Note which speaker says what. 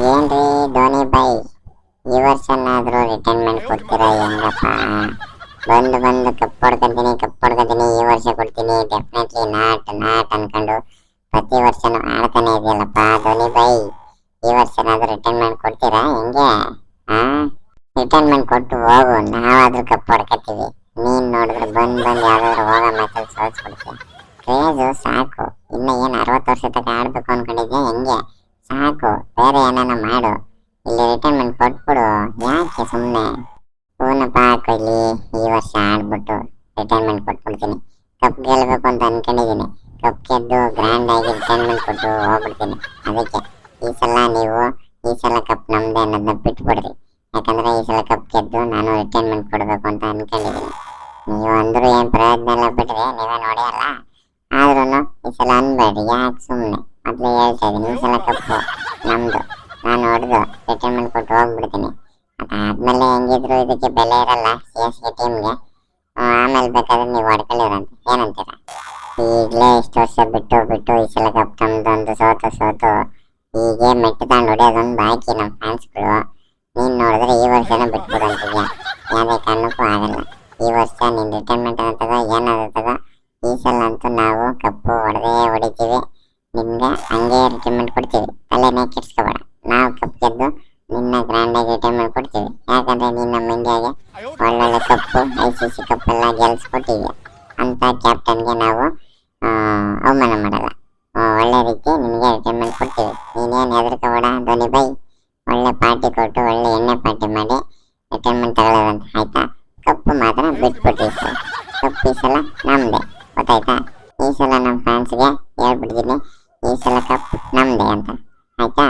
Speaker 1: ಏನ್ರಿ ಧೋನಿ ಬೈ, ಈ ವರ್ಷನಾದ್ರೂ ರಿಟೈರ್ಮೆಂಟ್ ಕೊಡ್ತೀರಾ ಹೆಂಗಪ್ಪ? ಬಂದು ಬಂದು ಕಪ್ ಹೊಡ್ಕೊಂತೀನಿ ಕಪ್ ಹೊಡ್ಕೊಂತೀನಿ, ಈ ವರ್ಷ ಕೊಡ್ತೀನಿ ಡೆಫಿನೆಟ್ಲಿ ನಾಟ್ ನಾಟ್ ಅನ್ಕೊಂಡು ಪ್ರತಿ ವರ್ಷನೂ ಆಡ್ತಾನೆ ಇದೆಯಲ್ಲಪ್ಪ ಧೋನಿ ಬೈ. ಈ ವರ್ಷನಾದ್ರೂ ರಿಟೈರ್ಮೆಂಟ್ ಕೊಡ್ತೀರಾ ಹೆಂಗೆ? ಹಾ ರಿಟೈರ್ಮೆಂಟ್ ಕೊಟ್ಟು ಹೋಗು, ನಾವಾದ್ರೂ ಕಪ್ ಹೊಡ್ಕೊತೀವಿ. ನೀನ್ ನೋಡಿದ್ರೆ ಬಂದ್ ಬಂದ್ ಯಾವ್ದಾದ್ರು ಹೋಗೋ ಮ್ಯಾಚಲ್ಲಿ ಸೋಲ್ಸ್ಬಿಡ್ತೀಯ ಕ್ರೇಜು ಸಾಕು, ಇನ್ನ ಏನ್ ಅರವತ್ತು ವರ್ಷ ತನಕ ಆಡ್ಬೇಕು ಅನ್ಕೊಂಡಿದ್ಯಾ ಹೆಂಗೆ? ಸಾಕು ಬೇರೆ ಏನಾನ ಮಾಡು. ಇಲ್ಲಿ ರಿಟೈರ್ಮೆಂಟ್ ಕೊಟ್ಬಿಡು. ಯಾಕೆ ಸುಮ್ಮನೆ ಪೂರ್ಣ ಪಾರ್ಕ್ ಇಲ್ಲಿ ಈ ವರ್ಷ ಆಡ್ಬಿಟ್ಟು ರಿಟೈರ್ಮೆಂಟ್ ಕೊಟ್ಬಿಡ್ತೀನಿ. ಕಪ್ ಗೆಲ್ಬೇಕು ಅಂತ ಅನ್ಕೊಂಡಿದ್ದೀನಿ. ಕಪ್ ಗೆದ್ದು ಗ್ರ್ಯಾಂಡ್ ಆಗಿ ರಿಟೈರ್ಮೆಂಟ್ ಕೊಟ್ಟು ಹೋಗ್ಬಿಡ್ತೀನಿ. ಅದಕ್ಕೆ ಈ ಸಲ ನೀವು ಈ ಸಲ ಕಪ್ ನಮ್ದೇ ಅನ್ನೋದನ್ನ ಬಿಟ್ಬಿಡ್ರಿ. ಯಾಕಂದ್ರೆ ಈ ಸಲ ಕಪ್ ಗೆದ್ದು ನಾನು ರಿಟೈರ್ಮೆಂಟ್ ಕೊಡಬೇಕು ಅಂತ ಅನ್ಕೊಂಡಿದ್ದೀನಿ. ನೀವು ಅಂದ್ರೂ ಏನ್ ಪ್ರಯೋಜನ ಇಲ್ಲ ಬಿಡ್ರಿ. ನೀವೇ ನೋಡಿ ಆದ್ರೂ ಈ ಸಲ ಅನ್ಬೇಡಿ ಯಾಕೆ ಸುಮ್ಮನೆ ಮೊದಲೇ ಹೇಳ್ತಾ ಇದ್ದೀನಿ, ಈ ಸಲ ಕಪ್ಪು ನಮ್ದು. ನಾನು ಹೊಡೆದು ರಿಟೈರ್ಮೆಂಟ್ ಕೊಟ್ಟು ಹೋಗ್ಬಿಡ್ತೀನಿ. ಅದಾದ್ಮೇಲೆ ಹೆಂಗಿದ್ರು ಇದಕ್ಕೆ ಬೆಲೆ ಇರಲ್ಲ, ಸಿ ಎಸ್ ಕೆ ಟೀಮ್ಗೆ ಆಮೇಲೆ ಬೇಕಾದ್ರೆ ನೀವು ಹೊಡ್ಕೊಳ್ಳಿರಂತೆ ಏನಂತೀರ? ಈಗಲೇ ಇಷ್ಟು ವರ್ಷ ಬಿಟ್ಟು ಬಿಟ್ಟು ಈ ಸಲ ಕಪ್ ತಂದೊಂದು ಸೋತು ಸೋತು ಹೀಗೆ ಮೆಟ್ಟು ತಗೊಂಡು ಹೊಡೆಯೋದೊಂದು ಬಾಕಿ ನಮ್ಮ ಫ್ಯಾನ್ಸ್ಗಳು ನೀನು ನೋಡಿದ್ರೆ ಈ ವರ್ಷನೇ ಬಿಟ್ಬಿಡು ಅಂತಿದ್ಯಾ ಯಾವುದೇ ಕಾರಣಕ್ಕೂ ಆಗಲ್ಲ. ಈ ವರ್ಷ ನೀನು ರಿಟೈರ್ಮೆಂಟ್ ಅನ್ನತದ ಏನಾದ್ರು ಈ ಸಲ ಅಂತೂ ನಾವು ಕಪ್ಪು ಹೊಡೆದೇ ಹೊಡಿತೀವಿ. ನಿಮ್ಗೆ ಹಂಗೆ ರಿಟೈರ್ಮೆಂಟ್ ಕೊಡ್ತೀವಿ. ತಲೆನೇ ಕೆಡ್ಸ್ಕೋಬೇಡ. ನಾವು ಕಪ್ ಗೆದ್ದು ನಿನ್ನ ಗ್ರ್ಯಾಂಡಾಗಿ ರಿಟೈರ್ಮೆಂಟ್ ಕೊಡ್ತೀವಿ. ಯಾಕಂದ್ರೆ ನೀನು ನಮ್ಮ ಇಂಡಿಯಾಗೆ ಒಳ್ಳೊಳ್ಳೆ cup, I C C cup ಎಲ್ಲ ಗೆಲ್ಸ್ಕೊಟ್ಟಿದ್ಯಾ? ಅಂತ ಕ್ಯಾಪ್ಟನ್ಗೆ ನಾವು ಅವಮಾನ ಮಾಡಲ್ಲ. ಒಳ್ಳೆ ರೀತಿ ನಿಮಗೆ ರಿಟೈರ್ಮೆಂಟ್ ಕೊಡ್ತೀವಿ. ನೀನೇನು ಹೆದರ್ಕೋಬೇಡ ಧೋನಿ ಬೈ. ಒಳ್ಳೆ ಪಾರ್ಟಿ ಕೊಟ್ಟು ಒಳ್ಳೆ ಎಣ್ಣೆ ಪಾರ್ಟಿ ಮಾಡಿ ರಿಟೈರ್ಮೆಂಟ್ ತಗೊಳ್ಳೋದಂತ ಆಯ್ತಾ? ಕಪ್ಪು ಮಾತ್ರ ಬಿಟ್ಬಿಟ್ಟು ಸರ್. ಕಪ್ಪು ಈ ಸಲ ನಮ್ಮದೇ ಗೊತ್ತಾಯ್ತಾ? ಈ ಸಲ ನಮ್ಮ ಫ್ಯಾನ್ಸ್ಗೆ นี่สละครับน้ำแดงค่ะหายจ้า